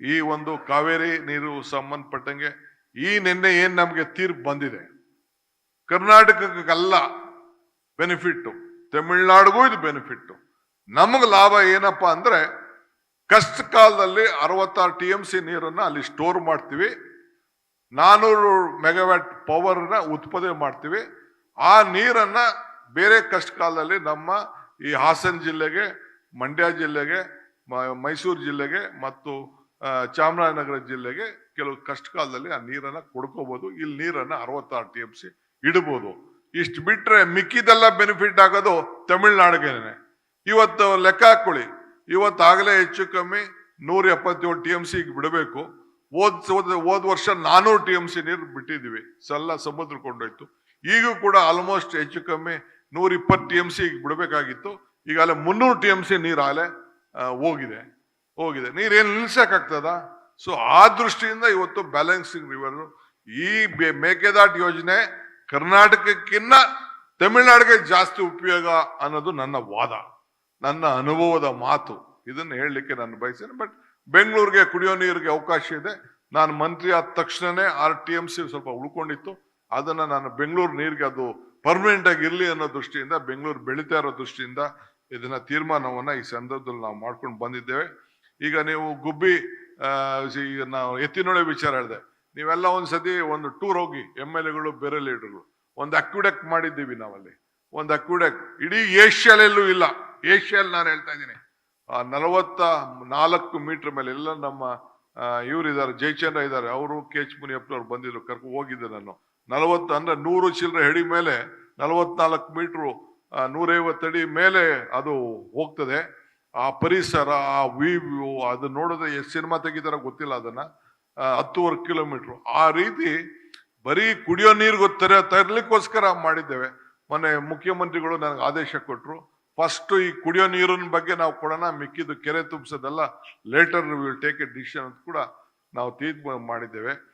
ಈ ಒಂದು ಕಾವೇರಿ ನೀರು ಸಂಬಂಧಪಟ್ಟಂಗೆ ಈ ನಿನ್ನೆ ಏನು ನಮಗೆ ತೀರ್ಪು ಬಂದಿದೆ. ಕರ್ನಾಟಕಕ್ಕಲ್ಲ ಬೆನಿಫಿಟ್ಟು, ತಮಿಳ್ನಾಡಿಗೂ ಇದು ಬೆನಿಫಿಟ್ಟು. ನಮಗೆ ಲಾಭ ಏನಪ್ಪಾ ಅಂದ್ರೆ ಕಷ್ಟ ಕಾಲದಲ್ಲಿ ಅರವತ್ತಾರು ಟಿ ಎಂ ಸಿ ನೀರನ್ನ ಅಲ್ಲಿ ಸ್ಟೋರ್ ಮಾಡ್ತೀವಿ. ನಾನ್ನೂರು ಮೆಗಾವ್ಯಾಟ್ ಪವರ್ನ ಉತ್ಪಾದನೆ ಮಾಡ್ತೀವಿ. ಆ ನೀರನ್ನ ಬೇರೆ ಕಷ್ಟ ಕಾಲದಲ್ಲಿ ನಮ್ಮ ಈ ಹಾಸನ ಜಿಲ್ಲೆಗೆ, ಮಂಡ್ಯ ಜಿಲ್ಲೆಗೆ ಮೈಸೂರು ಜಿಲ್ಲೆಗೆ ಮತ್ತು ಚಾಮರಾಜನಗರ ಜಿಲ್ಲೆಗೆ ಕೆಲವು ಕಷ್ಟ ಕಾಲದಲ್ಲಿ ಆ ನೀರನ್ನ ಕೊಡ್ಕೋಬಹುದು ಇಲ್ಲಿ ನೀರನ್ನ ಅರವತ್ತಾರು ಟಿ ಎಂ ಸಿ ಇಡಬಹುದು ಇಷ್ಟು ಬಿಟ್ರೆ ಮಿಕ್ಕಿದೆಲ್ಲ ಬೆನಿಫಿಟ್ ಆಗೋದು ತಮಿಳ್ನಾಡಿಗೆನೆ. ಇವತ್ತು ಲೆಕ್ಕ ಹಾಕೊಳ್ಳಿ ಇವತ್ತಾಗಲೇ ಹೆಚ್ಚು ಕಮ್ಮಿ ನೂರ ಎಪ್ಪತ್ತೇಳು ಟಿ ಎಂ ಸಿ ಬಿಡಬೇಕು. ಹೋದ್ ಹೋದ್- ವರ್ಷ ನಾನೂರು ಟಿ ಎಂ ಸಿ ನೀರು ಬಿಟ್ಟಿದ್ವಿ. ಸಲ್ಲ ಸಮುದ್ರ ಕೊಂಡೋಯ್ತು. ಈಗೂ ಕೂಡ ಆಲ್ಮೋಸ್ಟ್ ಹೆಚ್ಚು ಕಮ್ಮಿ ನೂರ ಇಪ್ಪತ್ತು ಟಿ ಎಂ ಸಿ ಬಿಡಬೇಕಾಗಿತ್ತು. ಈಗಾಗಲೇ ಮುನ್ನೂರು ಟಿ ಎಂ ಸಿ ನೀರು ಆಗಲೇ ಹೋಗಿದೆ. ಹೋಗಿದೆ. ನೀರೇನು ನಿಲ್ಸಕ್ಕಾಗ್ತದ ಸೊ ಆ ದೃಷ್ಟಿಯಿಂದ ಇವತ್ತು ಬ್ಯಾಲೆನ್ಸಿಂಗ್ ರಿವರ್ ಈ ಮೇಕೆದಾಟ್ ಯೋಜನೆ ಕರ್ನಾಟಕಕ್ಕಿನ್ನ ತಮಿಳ್ನಾಡಿಗೆ ಜಾಸ್ತಿ ಉಪಯೋಗ ಅನ್ನೋದು ನನ್ನ ವಾದ. ನನ್ನ ಅನುಭವದ ಮಾತು. ಇದನ್ನು ಹೇಳಲಿಕ್ಕೆ ನಾನು ಬಯಸ್ತೇನೆ. ಬಟ್ ಬೆಂಗಳೂರಿಗೆ ಕುಡಿಯೋ ನೀರಿಗೆ ಅವಕಾಶ ಇದೆ. ನಾನು ಮಂತ್ರಿ ಆದ ತಕ್ಷಣನೇ ಆರ್ ಟಿ ಎಂ ಸಿ ಸ್ವಲ್ಪ ಉಳ್ಕೊಂಡಿತ್ತು. ಅದನ್ನ ನಾನು ಬೆಂಗಳೂರು ನೀರಿಗೆ ಅದು ಪರ್ಮನೆಂಟ್ ಆಗಿ ಇರ್ಲಿ ಅನ್ನೋ ದೃಷ್ಟಿಯಿಂದ, ಬೆಂಗಳೂರು ಬೆಳೀತಾ ಇರೋ ದೃಷ್ಟಿಯಿಂದ ಇದನ್ನ ತೀರ್ಮಾನವನ್ನು ಈ ಸಂದರ್ಭದಲ್ಲಿ ನಾವು ಮಾಡ್ಕೊಂಡು ಬಂದಿದ್ದೇವೆ. ಈಗ ನೀವು ಗುಬ್ಬಿ ಈಗ ನಾವು ಎತ್ತಿನೊಳೆ ವಿಚಾರ ಹೇಳಿದೆ. ನೀವೆಲ್ಲ ಒಂದ್ಸತಿ ಒಂದು ಟೂರ್ ಹೋಗಿ, ಎಂ ಎಲ್ ಎಗಳು, ಬೇರೆ ಲೀಡರ್ಗಳು, ಒಂದು ಅಕ್ವಿಡೆಕ್ ಮಾಡಿದ್ದೀವಿ ನಾವಲ್ಲಿ. ಒಂದು ಅಕ್ವಿಡೆಕ್ ಇಡೀ ಏಷ್ಯಾಲೆಲ್ಲೂ ಇಲ್ಲ. ಏಷ್ಯಾಲ್ ನಾನು ಹೇಳ್ತಾ ಇದ್ದೀನಿ. ನಲವತ್ತ ನಾಲ್ಕು ಮೀಟರ್ ಮೇಲೆ ಎಲ್ಲ ನಮ್ಮ ಇವ್ರು ಇದ್ದಾರೆ ಜಯಚಂದ್ರ ಇದ್ದಾರೆ. ಅವರು ಕೆ ಎಚ್ ಮುನಿಯಪ್ಪನವ್ರು ಬಂದಿದ್ರು, ಕರ್ಕೊ ಹೋಗಿದ್ದೆ ನಾನು. ನಲವತ್ತು ಅಂದ್ರೆ ನೂರು ಚಿಲ್ಲರೆ ಹೆಡಿ ಮೇಲೆ ನಲವತ್ನಾಲ್ಕು ಮೀಟ್ರು ನೂರೈವತ್ತು ಅಡಿ ಮೇಲೆ ಅದು ಹೋಗ್ತದೆ. ಆ ಪರಿಸರ, ಆ ವ್ಯೂ ಅದು ನೋಡಿದ್ರೆ ಎಷ್ಟು ಸಿನಿಮಾ ತೆಗಿತಾರ ಗೊತ್ತಿಲ್ಲ ಅದನ್ನ. ಹತ್ತುವರೆ ಕಿಲೋಮೀಟ್ರು. ಆ ರೀತಿ ಬರೀ ಕುಡಿಯೋ ನೀರು ಗೊತ್ತರೆ, ತರಲಿಕ್ಕೋಸ್ಕರ ಮಾಡಿದ್ದೇವೆ. ಮೊನ್ನೆ ಮುಖ್ಯಮಂತ್ರಿಗಳು ನನಗೆ ಆದೇಶ ಕೊಟ್ಟರು ಫಸ್ಟ್ ಈ ಕುಡಿಯೋ ನೀರಿನ ಬಗ್ಗೆ ನಾವು ಕೊಡೋಣ, ಮಿಕ್ಕಿದ್ದು ಕೆರೆ ತುಂಬಿಸೋದೆಲ್ಲ later will take a decision ಅಂತ ಕೂಡ ನಾವು ತೀರ್ಮಾನ ಮಾಡಿದ್ದೇವೆ.